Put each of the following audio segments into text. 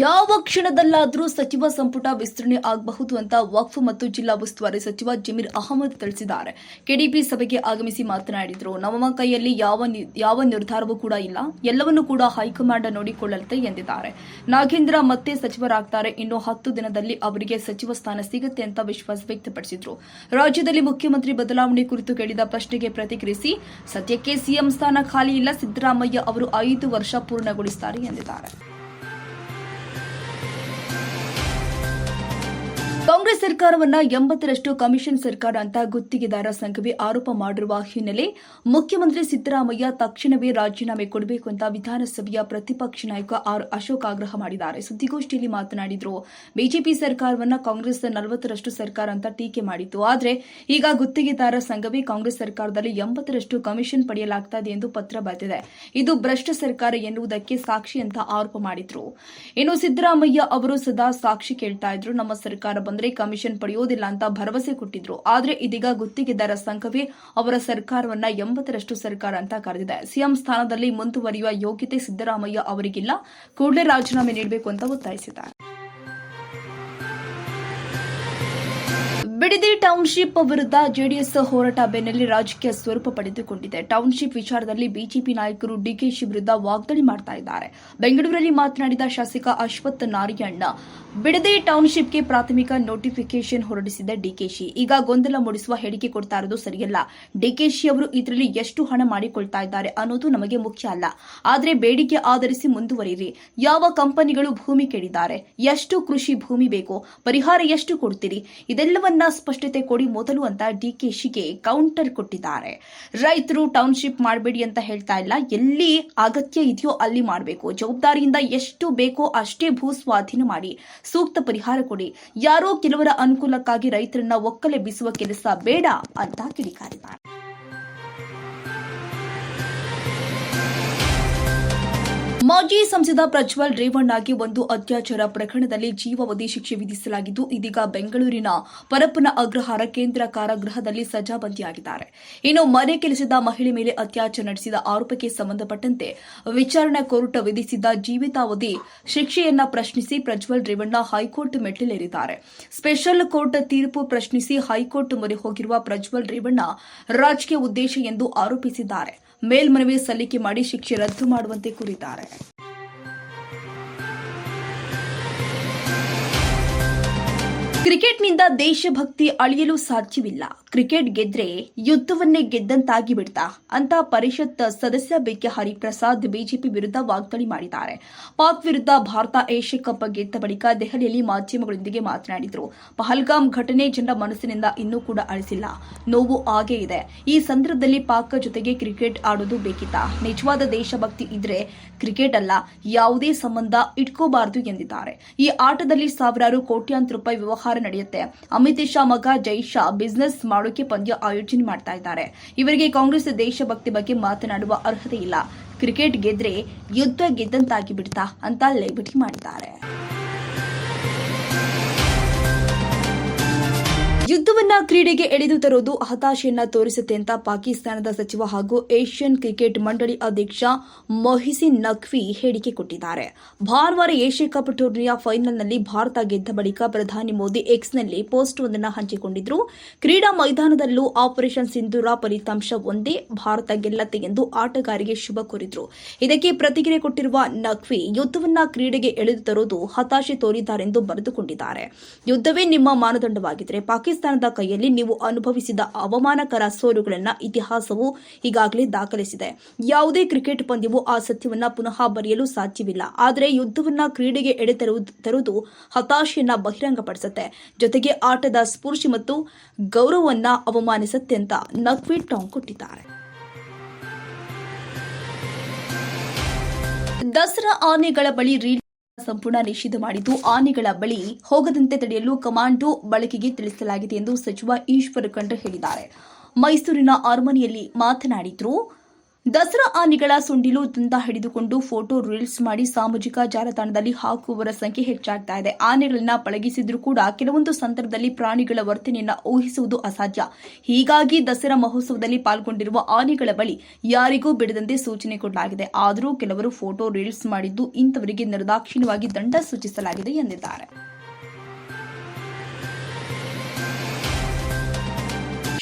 ಯಾವ ಕ್ಷಣದಲ್ಲಾದರೂ ಸಚಿವ ಸಂಪುಟ ವಿಸ್ತರಣೆ ಆಗಬಹುದು ಅಂತ ವಕ್ಫ್ ಮತ್ತು ಜಿಲ್ಲಾ ಉಸ್ತುವಾರಿ ಸಚಿವ ಜಮೀರ್ ಅಹಮದ್ ತಿಳಿಸಿದ್ದಾರೆ. ಕೆಡಿಪಿ ಸಭೆಗೆ ಆಗಮಿಸಿ ಮಾತನಾಡಿದರು. ನಮ್ಮ ಕೈಯಲ್ಲಿ ಯಾವ ಯಾವ ನಿರ್ಧಾರವೂ ಕೂಡ ಇಲ್ಲ. ಎಲ್ಲವನ್ನೂ ಕೂಡ ಹೈಕಮಾಂಡ್ ನೋಡಿಕೊಳ್ಳುತ್ತೆ ಎಂದಿದ್ದಾರೆ. ನಾಗೇಂದ್ರ ಮತ್ತೆ ಸಚಿವರಾಗ್ತಾರೆ. ಇನ್ನು ಹತ್ತು ದಿನದಲ್ಲಿ ಅವರಿಗೆ ಸಚಿವ ಸ್ಥಾನ ಸಿಗುತ್ತೆ ಅಂತ ವಿಶ್ವಾಸ ವ್ಯಕ್ತಪಡಿಸಿದರು. ರಾಜ್ಯದಲ್ಲಿ ಮುಖ್ಯಮಂತ್ರಿ ಬದಲಾವಣೆ ಕುರಿತು ಕೇಳಿದ ಪ್ರಶ್ನೆಗೆ ಪ್ರತಿಕ್ರಿಯಿಸಿ, ಸದ್ಯಕ್ಕೆ ಸಿಎಂ ಸ್ಥಾನ ಖಾಲಿ ಇಲ್ಲ. ಸಿದ್ದರಾಮಯ್ಯ ಅವರು ಐದು ವರ್ಷ ಪೂರ್ಣಗೊಳಿಸುತ್ತಾರೆ ಎಂದಿದ್ದಾರೆ. ಕಾಂಗ್ರೆಸ್ ಸರ್ಕಾರವನ್ನ ಎಂಬತ್ತರಷ್ಟು ಕಮಿಷನ್ ಸರ್ಕಾರ ಅಂತ ಗುತ್ತಿಗೆದಾರ ಸಂಘವೇ ಆರೋಪ ಮಾಡಿರುವ ಹಿನ್ನೆಲೆ ಮುಖ್ಯಮಂತ್ರಿ ಸಿದ್ದರಾಮಯ್ಯ ತಕ್ಷಣವೇ ರಾಜೀನಾಮೆ ಕೊಡಬೇಕು ಅಂತ ವಿಧಾನಸಭೆಯ ಪ್ರತಿಪಕ್ಷ ನಾಯಕ ಆರ್ ಅಶೋಕ್ ಆಗ್ರಹ ಮಾಡಿದ್ದಾರೆ. ಸುದ್ದಿಗೋಷ್ಠಿಯಲ್ಲಿ ಮಾತನಾಡಿದ್ರು, ಬಿಜೆಪಿ ಸರ್ಕಾರವನ್ನ ಕಾಂಗ್ರೆಸ್ ನಲವತ್ತರಷ್ಟು ಸರ್ಕಾರ ಅಂತ ಟೀಕೆ ಮಾಡಿತ್ತು. ಆದರೆ ಈಗ ಗುತ್ತಿಗೆದಾರ ಸಂಘವೇ ಕಾಂಗ್ರೆಸ್ ಸರ್ಕಾರದಲ್ಲಿ ಎಂಬತ್ತರಷ್ಟು ಕಮಿಷನ್ ಪಡೆಯಲಾಗ್ತಾ ಎಂದು ಪತ್ರ ಬರೆದಿದೆ ಇದು ಭ್ರಷ್ಟ ಸರ್ಕಾರ ಎನ್ನುವುದಕ್ಕೆ ಸಾಕ್ಷಿ ಅಂತ ಆರೋಪ ಮಾಡಿದ್ರು. ಇನ್ನು ಸಿದ್ದರಾಮಯ್ಯ ಅವರು ಸದಾ ಸಾಕ್ಷಿ ಕೇಳ್ತಾ ಇದ್ರು, ನಮ್ಮ ಸರ್ಕಾರ ಬಂದ್ರೆ ಕಮಿಷನ್ ಪಡೆಯೋದಿಲ್ಲ ಅಂತ ಭರವಸೆ ಕೊಟ್ಟಿದ್ರು. ಆದ್ರೆ ಇದೀಗ ಗುತ್ತಿಗೆದಾರ ಸಂಘವೇ ಅವರ ಸರ್ಕಾರವನ್ನ ಎಂಬತ್ತರಷ್ಟು ಸರ್ಕಾರ ಅಂತ ಕರೆದಿದೆ. ಸಿಎಂ ಸ್ಥಾನದಲ್ಲಿ ಮುಂದುವರಿಯುವ ಯೋಗ್ಯತೆ ಸಿದ್ದರಾಮಯ್ಯ ಅವರಿಗಿಲ್ಲ. ಕೂಡಲೇ ರಾಜೀನಾಮೆ ನೀಡಬೇಕು ಅಂತ ಒತ್ತಾಯಿಸಿದ್ದಾರೆ. ಬಿಡದಿ ಟೌನ್ಶಿಪ್ ವಿರುದ್ಧ ಜೆಡಿಎಸ್ ಹೋರಾಟ ಬೆನ್ನಲ್ಲಿ ರಾಜಕೀಯ ಸ್ವರೂಪ ಪಡೆದುಕೊಂಡಿದೆ. ಟೌನ್ಶಿಪ್ ವಿಚಾರದಲ್ಲಿ ಬಿಜೆಪಿ ನಾಯಕರು ಡಿಕೆಶಿ ವಿರುದ್ಧ ವಾಗ್ದಾಳಿ ಮಾಡ್ತಾ ಇದ್ದಾರೆ. ಬೆಂಗಳೂರಲ್ಲಿ ಮಾತನಾಡಿದ ಶಾಸಕ ಅಶ್ವಥ್ ನಾರಾಯಣ್ಣ ಬಿಡದಿ ಟೌನ್ಶಿಪ್ಗೆ ಪ್ರಾಥಮಿಕ ನೋಟಿಫಿಕೇಶನ್ ಹೊರಡಿಸಿದ ಡಿಕೆಶಿ, ಈಗ ಗೊಂದಲ ಮೂಡಿಸುವ ಹೇಳಿಕೆ ಕೊಡ್ತಾ ಇರೋದು ಸರಿಯಲ್ಲ. ಡಿಕೆಶಿ ಅವರು ಇದರಲ್ಲಿ ಎಷ್ಟು ಹಣ ಮಾಡಿಕೊಳ್ತಾ ಇದ್ದಾರೆ ಅನ್ನೋದು ನಮಗೆ ಮುಖ್ಯ ಅಲ್ಲ. ಆದರೆ ಬೇಡಿಕೆ ಆಧರಿಸಿ ಮುಂದುವರಿಯಿರಿ. ಯಾವ ಕಂಪನಿಗಳು ಭೂಮಿ ಕೇಳಿದ್ದಾರೆ? ಎಷ್ಟು ಕೃಷಿ ಭೂಮಿ ಬೇಕು? ಪರಿಹಾರ ಎಷ್ಟು ಕೊಡ್ತೀರಿ? ಇದೆಲ್ಲವನ್ನ ಸ್ಪಷ್ಟತೆ ಕೊಡಿ ಮೊದಲು ಅಂತ ಡಿಕೆಶಿಗೆ ಕೌಂಟರ್ ಕೊಟ್ಟಿದ್ದಾರೆ. ರೈತರು ಟೌನ್ಶಿಪ್ ಮಾಡಬೇಡಿ ಅಂತ ಹೇಳ್ತಾ ಇಲ್ಲ. ಎಲ್ಲಿ ಅಗತ್ಯ ಇದೆಯೋ ಅಲ್ಲಿ ಮಾಡಬೇಕು. ಜವಾಬ್ದಾರಿಯಿಂದ ಎಷ್ಟು ಬೇಕೋ ಅಷ್ಟೇ ಭೂ ಸ್ವಾಧೀನ ಮಾಡಿ ಸೂಕ್ತ ಪರಿಹಾರ ಕೊಡಿ. ಯಾರೋ ಕೆಲವರ ಅನುಕೂಲಕ್ಕಾಗಿ ರೈತರನ್ನ ಒಕ್ಕಲೆ ಬೀಸುವ ಕೆಲಸ ಬೇಡ ಅಂತ ಕಿಡಿಕಾರಿದ್ದಾರೆ. ಮಾಜಿ ಸಂಸದ ಪ್ರಜ್ವಲ್ ರೇವಣ್ಣಗೆ ಒಂದು ಅತ್ಯಾಚಾರ ಪ್ರಕರಣದಲ್ಲಿ ಜೀವಾವಧಿ ಶಿಕ್ಷೆ ವಿಧಿಸಲಾಗಿದ್ದು, ಇದೀಗ ಬೆಂಗಳೂರಿನ ಪರಪ್ಪನ ಅಗ್ರಹಾರ ಕೇಂದ್ರ ಕಾರಾಗೃಹದಲ್ಲಿ ಸಜಾಬಂದಿಯಾಗಿದ್ದಾರೆ. ಇನ್ನು ಮನೆ ಕೆಲಸದ ಮಹಿಳೆ ಮೇಲೆ ಅತ್ಯಾಚಾರ ನಡೆಸಿದ ಆರೋಪಕ್ಕೆ ಸಂಬಂಧಪಟ್ಟಂತೆ ವಿಚಾರಣಾ ಕೋರ್ಟ್ ವಿಧಿಸಿದ್ದ ಜೀವಿತಾವಧಿ ಶಿಕ್ಷೆಯನ್ನ ಪ್ರಶ್ನಿಸಿ ಪ್ರಜ್ವಲ್ ರೇವಣ್ಣ ಹೈಕೋರ್ಟ್ ಮೆಟ್ಟಿಲೇರಿದ್ದಾರೆ. ಸ್ಪೆಷಲ್ ಕೋರ್ಟ್ ತೀರ್ಪು ಪ್ರಶ್ನಿಸಿ ಹೈಕೋರ್ಟ್ ಮೊರೆ ಹೋಗಿರುವ ಪ್ರಜ್ವಲ್ ರೇವಣ್ಣ ರಾಜಕೀಯ ಉದ್ದೇಶ ಎಂದು ಆರೋಪಿಸಿದ್ದಾರೆ. ಮೇಲ್ಮನವಿ ಸಲ್ಲಿಕೆ ಮಾಡಿ ಶಿಕ್ಷೆ ರದ್ದು ಮಾಡುವಂತೆ ಕೋರಿದ್ದಾರೆ. ಕ್ರಿಕೆಟ್ನಿಂದ ದೇಶಭಕ್ತಿ ಅಳಿಯಲು ಸಾಧ್ಯವಿಲ್ಲ. ಕ್ರಿಕೆಟ್ ಗೆದ್ರೆ ಯುದ್ಧವನ್ನೇ ಗೆದ್ದಂತಾಗಿ ಬಿಡ್ತಾ, ಅಂತ ಪರಿಷತ್ ಸದಸ್ಯ ಬಿಕೆ ಹರಿಪ್ರಸಾದ್ ಬಿಜೆಪಿ ವಿರುದ್ಧ ವಾಗ್ದಾಳಿ ಮಾಡಿದ್ದಾರೆ. ಪಾಕ್ ವಿರುದ್ಧ ಭಾರತ ಏಷ್ಯಾ ಕಪ್ ಗೆದ್ದ ಬಳಿಕ ದೆಹಲಿಯಲ್ಲಿ ಮಾಧ್ಯಮಗಳೊಂದಿಗೆ ಮಾತನಾಡಿದರು. ಪಹಲ್ಗಾಮ್ ಘಟನೆ ಜನರ ಮನಸ್ಸಿನಿಂದ ಇನ್ನೂ ಕೂಡ ಅಳಿಸಿಲ್ಲ. ನೋವು ಹಾಗೇ ಇದೆ. ಈ ಸಂದರ್ಭದಲ್ಲಿ ಪಾಕ್ ಜೊತೆಗೆ ಕ್ರಿಕೆಟ್ ಆಡೋದು ಬೇಕಿತ್ತ? ನಿಜವಾದ ದೇಶಭಕ್ತಿ ಇದ್ರೆ ಕ್ರಿಕೆಟ್ ಅಲ್ಲ, ಯಾವುದೇ ಸಂಬಂಧ ಇಟ್ಕೋಬಾರದು ಎಂದಿದ್ದಾರೆ. ಈ ಆಟದಲ್ಲಿ ಸಾವಿರಾರು ಕೋಟ್ಯಾಂತರ ರೂಪಾಯಿ ವ್ಯವಹಾರ ನಡೆಯುತ್ತೆ. ಅಮಿತ್ ಶಾ ಮಗ ಜೈ ಶಾ ಬಿಸ್ನೆಸ್ ಮಾಡೋಕೆ ಪಂದ್ಯ ಆಯೋಜನೆ ಮಾಡ್ತಾ ಇದ್ದಾರೆ. ಇವರಿಗೆ ಕಾಂಗ್ರೆಸ್ ದೇಶಭಕ್ತಿ ಬಗ್ಗೆ ಮಾತನಾಡುವ ಅರ್ಹತೆ ಇಲ್ಲ. ಕ್ರಿಕೆಟ್ ಗೆದ್ರೆ ಯುದ್ಧ ಗೆದ್ದಂತಾಗಿ ಬಿಡ್ತಾ ಅಂತ ಲೈಬಿಟಿ ಮಾಡಿದ್ದಾರೆ. ಯುದ್ಧವನ್ನ ಕ್ರೀಡೆಗೆ ಎಳೆದು ತರುವುದು ಹತಾಶೆಯನ್ನ ತೋರಿಸುತ್ತೆ ಅಂತ ಪಾಕಿಸ್ತಾನದ ಸಚಿವ ಹಾಗೂ ಏಷ್ಯನ್ ಕ್ರಿಕೆಟ್ ಮಂಡಳಿ ಅಧ್ಯಕ್ಷ ಮೊಹಿಸಿನ್ ನಖ್ವಿ ಹೇಳಿಕೆ ಕೊಟ್ಟಿದ್ದಾರೆ. ಭಾನುವಾರ ಏಷ್ಯಾ ಕಪ್ ಟೂರ್ನಿಯ ಫೈನಲ್ನಲ್ಲಿ ಭಾರತ ಗೆದ್ದ ಬಳಿಕ ಪ್ರಧಾನಿ ಮೋದಿ ಎಕ್ಸ್ನಲ್ಲಿ ಪೋಸ್ಟ್ ಒಂದನ್ನು ಹಂಚಿಕೊಂಡಿದ್ರು. ಕ್ರೀಡಾ ಮೈದಾನದಲ್ಲೂ ಆಪರೇಷನ್ ಸಿಂಧೂರ ಫಲಿತಾಂಶ ಒಂದೇ, ಭಾರತ ಗೆಲ್ಲತ್ತೆ ಎಂದು ಆಟಗಾರಿಗೆ ಶುಭ ಕೋರಿದ್ರು. ಇದಕ್ಕೆ ಪ್ರತಿಕ್ರಿಯೆ ಕೊಟ್ಟಿರುವ ನಖ್ವಿ, ಯುದ್ಧವನ್ನ ಕ್ರೀಡೆಗೆ ಎಳೆದು ತರುವುದು ಹತಾಶೆ ತೋರಿದ್ದಾರೆಂದು ಬರೆದುಕೊಂಡಿದ್ದಾರೆ. ಯುದ್ಧವೇ ನಿಮ್ಮ ಮಾನದಂಡವಾಗಿದ್ದರೆ ಪಾಕಿಸ್ತಾನದ ಕೈಯಲ್ಲಿ ನೀವು ಅನುಭವಿಸಿದ ಅವಮಾನಕರ ಸೋಲುಗಳನ್ನ ಇತಿಹಾಸವು ಈಗಾಗಲೇ ದಾಖಲಿಸಿದೆ. ಯಾವುದೇ ಕ್ರಿಕೆಟ್ ಪಂದ್ಯವು ಆ ಸತ್ಯವನ್ನ ಪುನಃ ಬರೆಯಲು ಸಾಧ್ಯವಿಲ್ಲ. ಆದರೆ ಯುದ್ಧವನ್ನ ಕ್ರೀಡೆಗೆ ಎಡೆ ತರುವುದು ಹತಾಶೆಯನ್ನ ಬಹಿರಂಗಪಡಿಸುತ್ತೆ. ಜೊತೆಗೆ ಆಟದ ಸ್ಫೂರ್ತಿ ಮತ್ತು ಗೌರವವನ್ನ ಅವಮಾನಿಸುತ್ತೆ ಅಂತ ನಕ್ವಿ ಟಾಂಗ್ ಕೊಟ್ಟಿದ್ದಾರೆ. ದಸರಾ ಆನೆಗಳ ಬಳಿ ರೀಲ್ ಸಂಪೂರ್ಣ ನಿಷೇಧ ಮಾಡಿದ್ದು ಆನೆಗಳ ಬಳಿ ಹೋಗದಂತೆ ತಡೆಯಲು ಕಮಾಂಡೋ ಬಳಕೆಗೆ ತಿಳಿಸಲಾಗಿದೆ ಎಂದು ಸಚಿವ ಈಶ್ವರ ಖಂಡ್ರೆ ಹೇಳಿದ್ದಾರೆ. ಮೈಸೂರಿನ ಅರಮನೆಯಲ್ಲಿ ಮಾತನಾಡಿದ್ರು ದಸರಾ ಆನೆಗಳ ಸುಂಡಿಲು ದಂತ ಹಿಡಿದುಕೊಂಡು ಫೋಟೋ ರೀಲ್ಸ್ ಮಾಡಿ ಸಾಮಾಜಿಕ ಜಾಲತಾಣದಲ್ಲಿ ಹಾಕುವವರ ಸಂಖ್ಯೆ ಹೆಚ್ಚಾಗ್ತಾ ಇದೆ. ಆನೆಗಳನ್ನ ಪಳಗಿಸಿದ್ರೂ ಕೂಡ ಕೆಲವೊಂದು ಸಂದರ್ಭದಲ್ಲಿ ಪ್ರಾಣಿಗಳ ವರ್ತನೆಯನ್ನ ಊಹಿಸುವುದು ಅಸಾಧ್ಯ. ಹೀಗಾಗಿ ದಸರಾ ಮಹೋತ್ಸವದಲ್ಲಿ ಪಾಲ್ಗೊಂಡಿರುವ ಆನೆಗಳ ಬಳಿ ಯಾರಿಗೂ ಬಿಡದಂತೆ ಸೂಚನೆ ಕೊಡಲಾಗಿದೆ. ಆದರೂ ಕೆಲವರು ಫೋಟೋ ರೀಲ್ಸ್ ಮಾಡಿದ್ದು ಇಂಥವರಿಗೆ ನಿರ್ದಾಕ್ಷಿಣ್ಯವಾಗಿ ದಂಡ ಸೂಚಿಸಲಾಗಿದೆ ಎಂದಿದ್ದಾರೆ.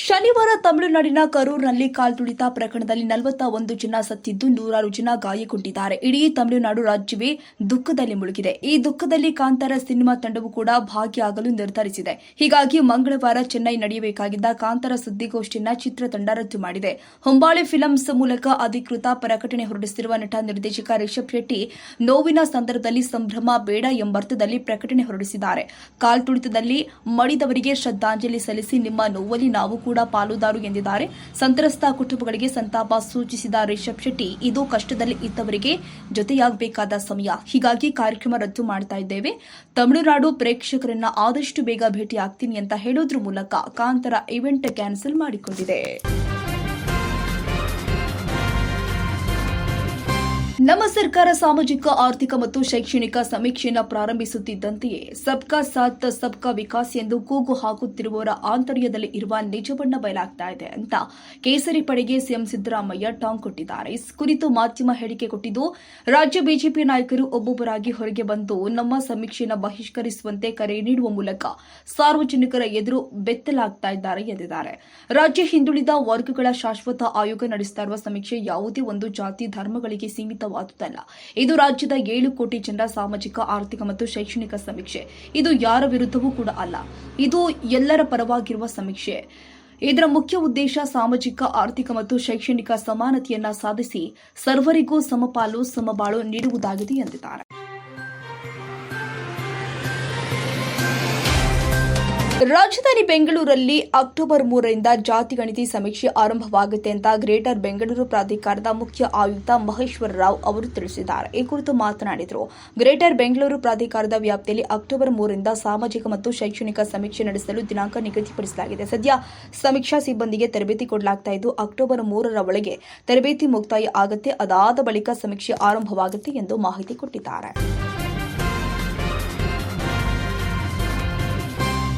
ಶನಿವಾರ ತಮಿಳುನಾಡಿನ ಕರೂರನಲ್ಲಿ ಕಾಲ್ ತುಳಿತ ಪ್ರಕರಣದಲ್ಲಿ ನಲವತ್ತ ಒಂದು ಜನ ಸತ್ತಿದ್ದು ನೂರಾರು ಜನ ಗಾಯಗೊಂಡಿದ್ದಾರೆ. ಇಡೀ ತಮಿಳುನಾಡು ರಾಜ್ಯವೇ ದುಃಖದಲ್ಲಿ ಮುಳುಗಿದೆ. ಈ ದುಃಖದಲ್ಲಿ ಕಾಂತಾರ ಸಿನಿಮಾ ತಂಡವು ಕೂಡ ಭಾಗಿಯಾಗಲು ನಿರ್ಧರಿಸಿದೆ. ಹೀಗಾಗಿ ಮಂಗಳವಾರ ಚೆನ್ನೈ ನಡೆಯಬೇಕಾಗಿದ್ದ ಕಾಂತಾರ ಸುದ್ದಿಗೋಷ್ಠಿಯನ್ನ ಚಿತ್ರತಂಡ ರದ್ದು ಮಾಡಿದೆ. ಹೊಂಬಾಳೆ ಫಿಲಂಸ್ ಮೂಲಕ ಅಧಿಕೃತ ಪ್ರಕಟಣೆ ಹೊರಡಿಸಿರುವ ನಟ ನಿರ್ದೇಶಕ ರಿಷಬ್ ಶೆಟ್ಟಿ, ನೋವಿನ ಸಂದರ್ಭದಲ್ಲಿ ಸಂಭ್ರಮ ಬೇಡ ಎಂಬರ್ಥದಲ್ಲಿ ಪ್ರಕಟಣೆ ಹೊರಡಿಸಿದ್ದಾರೆ. ಕಾಲ್ತುಳಿತದಲ್ಲಿ ಮಡಿದವರಿಗೆ ಶ್ರದ್ಧಾಂಜಲಿ ಸಲ್ಲಿಸಿ ನಿಮ್ಮ ನೋವಲ್ಲಿ ನಾವು ಕೂಡ ಪಾಲುದಾರು ಎಂದಿದ್ದಾರೆ. ಸಂತ್ರಸ್ತ ಕುಟುಂಬಗಳಿಗೆ ಸಂತಾಪ ಸೂಚಿಸಿದ ರಿಷಬ್ ಶೆಟ್ಟಿ, ಇದು ಕಷ್ಟದಲ್ಲಿ ಇದ್ದವರಿಗೆ ಜೊತೆಯಾಗಬೇಕಾದ ಸಮಯ. ಹೀಗಾಗಿ ಕಾರ್ಯಕ್ರಮ ರದ್ದು ಮಾಡ್ತಾ ಇದ್ದೇವೆ. ತಮಿಳುನಾಡು ಪ್ರೇಕ್ಷಕರನ್ನ ಆದಷ್ಟು ಬೇಗ ಭೇಟಿ ಆಗ್ತೀನಿ ಅಂತ ಹೇಳೋದ್ರ ಮೂಲಕ ಕಾಂತರ ಇವೆಂಟ್ ಕ್ಯಾನ್ಸಲ್ ಮಾಡಿಕೊಂಡಿದೆ. ನಮ್ಮ ಸರ್ಕಾರ ಸಾಮಾಜಿಕ, ಆರ್ಥಿಕ ಮತ್ತು ಶೈಕ್ಷಣಿಕ ಸಮೀಕ್ಷೆಯನ್ನು ಪ್ರಾರಂಭಿಸುತ್ತಿದ್ದಂತೆಯೇ ಸಬ್ಕಾ ಸಾಥ್, ಸಬ್ಕಾ ವಿಕಾಸ್ ಎಂದು ಕೂಗು ಹಾಕುತ್ತಿರುವವರ ಆಂತರ್ಯದಲ್ಲಿ ಇರುವ ನಿಜವನ್ನ ಬಯಲಾಗ್ತಾ ಇದೆ ಅಂತ ಕೇಸರಿ ಪಡೆಗೆ ಸಿಎಂ ಸಿದ್ದರಾಮಯ್ಯ ಟಾಂಗ್ ಕೊಟ್ಟಿದ್ದಾರೆ. ಈ ಕುರಿತು ಮಾಧ್ಯಮ ಹೇಳಿಕೆ ಕೊಟ್ಟಿದ್ದು, ರಾಜ್ಯ ಬಿಜೆಪಿ ನಾಯಕರು ಒಬ್ಬೊಬ್ಬರಾಗಿ ಹೊರಗೆ ಬಂದು ನಮ್ಮ ಸಮೀಕ್ಷೆಯನ್ನು ಬಹಿಷ್ಕರಿಸುವಂತೆ ಕರೆ ನೀಡುವ ಮೂಲಕ ಸಾರ್ವಜನಿಕರ ಎದುರು ಬೆತ್ತಲಾಗ್ತಾ ಇದ್ದಾರೆ ಎಂದಿದ್ದಾರೆ. ರಾಜ್ಯ ಹಿಂದುಳಿದ ವರ್ಗಗಳ ಶಾಶ್ವತ ಆಯೋಗ ನಡೆಸ್ತಾ ಇರುವ ಸಮೀಕ್ಷೆ ಯಾವುದೇ ಒಂದು ಜಾತಿ ಧರ್ಮಗಳಿಗೆ ಸೀಮಿತವಾದುದಲ್ಲ ಇದು ರಾಜ್ಯದ ಏಳು ಕೋಟಿ ಜನರ ಸಾಮಾಜಿಕ, ಆರ್ಥಿಕ ಮತ್ತು ಶೈಕ್ಷಣಿಕ ಸಮೀಕ್ಷೆ. ಇದು ಯಾರ ವಿರುದ್ಧವೂ ಕೂಡ ಅಲ್ಲ. ಇದು ಎಲ್ಲರ ಪರವಾಗಿರುವ ಸಮೀಕ್ಷೆ. ಇದರ ಮುಖ್ಯ ಉದ್ದೇಶ ಸಾಮಾಜಿಕ, ಆರ್ಥಿಕ ಮತ್ತು ಶೈಕ್ಷಣಿಕ ಸಮಾನತೆಯನ್ನ ಸಾಧಿಸಿ ಸರ್ವರಿಗೂ ಸಮಪಾಲು, ಸಮಬಾಳು ನೀಡುವುದಾಗಿದೆ ಎಂದಿದ್ದಾರೆ. ರಾಜಧಾನಿ ಬೆಂಗಳೂರಲ್ಲಿ ಅಕ್ಟೋಬರ್ ಮೂರರಿಂದ ಜಾತಿ ಗಣಿತಿ ಸಮೀಕ್ಷೆ ಆರಂಭವಾಗುತ್ತೆ ಅಂತ ಗ್ರೇಟರ್ ಬೆಂಗಳೂರು ಪ್ರಾಧಿಕಾರದ ಮುಖ್ಯ ಆಯುಕ್ತ ಮಹೇಶ್ವರ ರಾವ್ ಅವರು ತಿಳಿಸಿದ್ದಾರೆ. ಈ ಕುರಿತು ಮಾತನಾಡಿದರು. ಗ್ರೇಟರ್ ಬೆಂಗಳೂರು ಪ್ರಾಧಿಕಾರದ ವ್ಯಾಪ್ತಿಯಲ್ಲಿ ಅಕ್ಟೋಬರ್ ಮೂರರಿಂದ ಸಾಮಾಜಿಕ ಮತ್ತು ಶೈಕ್ಷಣಿಕ ಸಮೀಕ್ಷೆ ನಡೆಸಲು ದಿನಾಂಕ ನಿಗದಿಪಡಿಸಲಾಗಿದೆ. ಸದ್ಯ ಸಮೀಕ್ಷಾ ಸಿಬ್ಬಂದಿಗೆ ತರಬೇತಿ ಕೊಡಲಾಗ್ತಾ ಇದ್ದು, ಅಕ್ಟೋಬರ್ ಮೂರರ ಒಳಗೆ ತರಬೇತಿ ಮುಕ್ತಾಯ ಆಗುತ್ತೆ. ಅದಾದ ಬಳಿಕ ಸಮೀಕ್ಷೆ ಆರಂಭವಾಗುತ್ತೆ ಎಂದು ಮಾಹಿತಿ ಕೊಟ್ಟಿದ್ದಾರೆ.